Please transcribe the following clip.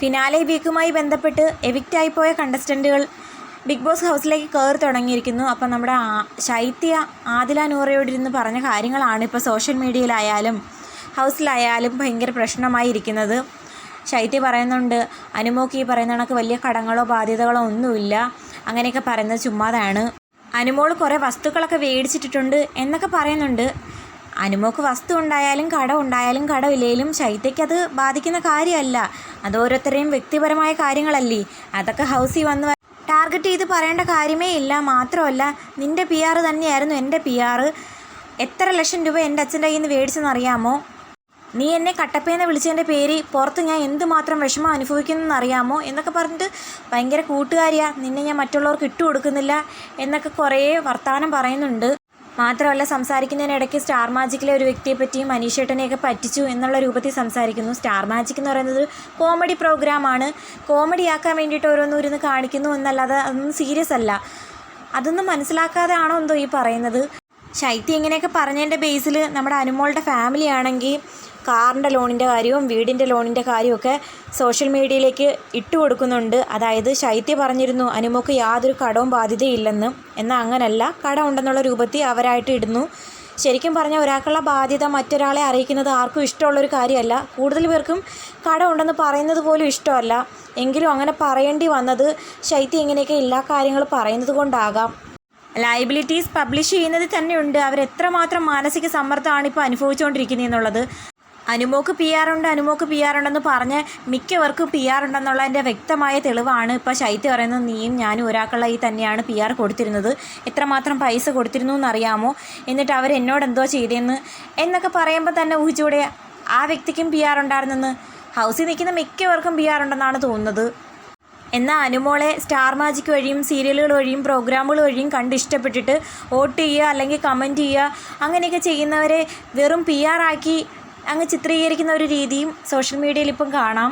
Finale വീക്കുമായി ബന്ധപ്പെട്ട് എവിക്റ്റായി പോയ കണ്ടസ്റ്റന്റുകൾ big boss ഹൗസിലേക്ക് കയറി തുടങ്ങിയിരിക്കുന്നു. അപ്പം നമ്മുടെ ശൈത്യ ആദില നൂറയോടിരുന്ന് പറഞ്ഞ കാര്യങ്ങളാണ് ഇപ്പോൾ സോഷ്യൽ മീഡിയയിലായാലും ഹൗസിലായാലും ഭയങ്കര പ്രശ്നമായി ഇരിക്കുന്നത് ശൈത്യ പറയുന്നുണ്ട് അനുമോക്ക് ഈ പറയുന്ന കണക്ക് വലിയ കടങ്ങളോ ബാധ്യതകളോ ഒന്നുമില്ല. അങ്ങനെയൊക്കെ പറയുന്നത് ചുമ്മാതാണ്. അനുമോൾ കുറേ വസ്തുക്കളൊക്കെ മേടിച്ചിട്ടിട്ടുണ്ട് എന്നൊക്കെ പറയുന്നുണ്ട്. അനുമോക്ക് വസ്തു ഉണ്ടായാലും കടം ഉണ്ടായാലും കടമില്ലെങ്കിലും ശൈത്യയ്ക്ക് അത് ബാധിക്കുന്ന കാര്യമല്ല. അത് ഓരോരുത്തരെയും വ്യക്തിപരമായ കാര്യങ്ങളല്ലേ. അതൊക്കെ ഹൗസിൽ വന്ന് ടാർഗറ്റ് ചെയ്ത് പറയേണ്ട കാര്യമേ ഇല്ല. മാത്രമല്ല നിന്റെ പി ആർ തന്നെയായിരുന്നു എന്റെ പി ആർ എത്ര ലക്ഷം രൂപ എന്റെ അച്ഛന്റെ കയ്യിൽ നിന്ന് മേടിച്ചെന്ന് അറിയാമോ നീ എന്നെ കട്ടപ്പേന്ന് വിളിച്ചതിന്റെ പേര് പുറത്ത് ഞാൻ എന്തുമാത്രം വിഷമം അനുഭവിക്കുന്നതെന്ന് അറിയാമോ എന്നൊക്കെ പറഞ്ഞിട്ട് ഭയങ്കര കൂട്ടുകാരിയാണ് നിന്നെ ഞാൻ മറ്റുള്ളവർക്ക് ഇട്ടു കൊടുക്കുന്നില്ല എന്നൊക്കെ കുറേ വർത്തമാനം പറയുന്നുണ്ട്. മാത്രമല്ല സംസാരിക്കുന്നതിനിടയ്ക്ക് സ്റ്റാർ മാജിക്കിലെ ഒരു വ്യക്തിയെ പറ്റിയും മനീഷേട്ടനെയൊക്കെ പറ്റിച്ചു എന്നുള്ള രൂപത്തിൽ സംസാരിക്കുന്നു. സ്റ്റാർ മാജിക് എന്ന് പറയുന്നത് കോമഡി പ്രോഗ്രാമാണ് കോമഡി ആക്കാൻ വേണ്ടിയിട്ട് ഓരോന്നും ഇരുന്ന് കാണിക്കുന്നു എന്നല്ലാതെ അതൊന്നും സീരിയസ് അല്ല. അതൊന്നും മനസ്സിലാക്കാതെ ആണോ എന്തോ ഈ പറയുന്നത്? ശൈത്യ ഇങ്ങനെയൊക്കെ പറഞ്ഞതിന്റെ ബേസിൽ നമ്മുടെ അനുമോളുടെ ഫാമിലി ആണെങ്കിൽ കാറിന്റെ ലോണിന്റെ കാര്യവും വീടിന്റെ ലോണിന്റെ കാര്യമൊക്കെ സോഷ്യൽ മീഡിയയിലേക്ക് ഇട്ട് കൊടുക്കുന്നുണ്ട്. അതായത് ശൈത്യ പറഞ്ഞിരുന്നു അനുമോക്ക് യാതൊരു കടവും ബാധ്യതയില്ലെന്ന്. എന്നാൽ അങ്ങനല്ല. കടം ഉണ്ടെന്നുള്ള രൂപത്തിൽ അവരായിട്ട് ഇടുന്നു. ശരിക്കും പറഞ്ഞാൽ ഒരാൾക്കുള്ള ബാധ്യത മറ്റൊരാളെ അറിയിക്കുന്നത് ആർക്കും ഇഷ്ടമുള്ളൊരു കാര്യമല്ല. കൂടുതൽ പേർക്കും കടം ഉണ്ടെന്ന് പറയുന്നത് പോലും ഇഷ്ടമല്ല. എങ്കിലും അങ്ങനെ പറയേണ്ടി വന്നത് ശൈത്യം ഇങ്ങനെയൊക്കെ എല്ലാ കാര്യങ്ങളും പറയുന്നത് കൊണ്ടാകാം. ലയബിലിറ്റീസ് പബ്ലിഷ് ചെയ്യുന്നത് തന്നെയുണ്ട്. അവർ എത്രമാത്രം മാനസിക സമ്മർദ്ദമാണ് ഇപ്പോൾ അനുഭവിച്ചുകൊണ്ടിരിക്കുന്നത് എന്നുള്ളത്. അനുമോക്ക് പി ആർ ഉണ്ട് അനുമോക്ക് പി ആർ ഉണ്ടെന്ന് പറഞ്ഞ് മിക്കവർക്കും പി ആർ ഉണ്ടെന്നുള്ളതിന്റെ വ്യക്തമായ തെളിവാണ് ഇപ്പോൾ ശൈത്യ പറയുന്നത്. നീയും ഞാനും ഒരാൾക്കുള്ള ഈ തന്നെയാണ് പി ആർ കൊടുത്തിരുന്നത്. എത്രമാത്രം പൈസ കൊടുത്തിരുന്നു എന്നറിയാമോ? എന്നിട്ട് അവർ എന്നോട് എന്തോ ചെയ്തതെന്ന് എന്നൊക്കെ പറയുമ്പോൾ തന്നെ ഊഹിച്ചൂടെ ആ വ്യക്തിക്കും പി ആർ ഉണ്ടായിരുന്നെന്ന്. ഹൗസിൽ നിൽക്കുന്ന മിക്കവർക്കും പി ആർ ഉണ്ടെന്നാണ് തോന്നുന്നത്. എന്നാൽ അനുമോളെ സ്റ്റാർ മാജിക് വഴിയും സീരിയലുകൾ വഴിയും പ്രോഗ്രാമുകൾ വഴിയും കണ്ട് ഇഷ്ടപ്പെട്ടിട്ട് വോട്ട് ചെയ്യുക അല്ലെങ്കിൽ കമന്റ് ചെയ്യുക അങ്ങനെയൊക്കെ ചെയ്യുന്നവരെ വെറും പി ആർ ആക്കി അങ്ങ് ചിത്രീകരിക്കുന്ന ഒരു രീതിയും സോഷ്യൽ മീഡിയയിൽ ഇപ്പം കാണാം.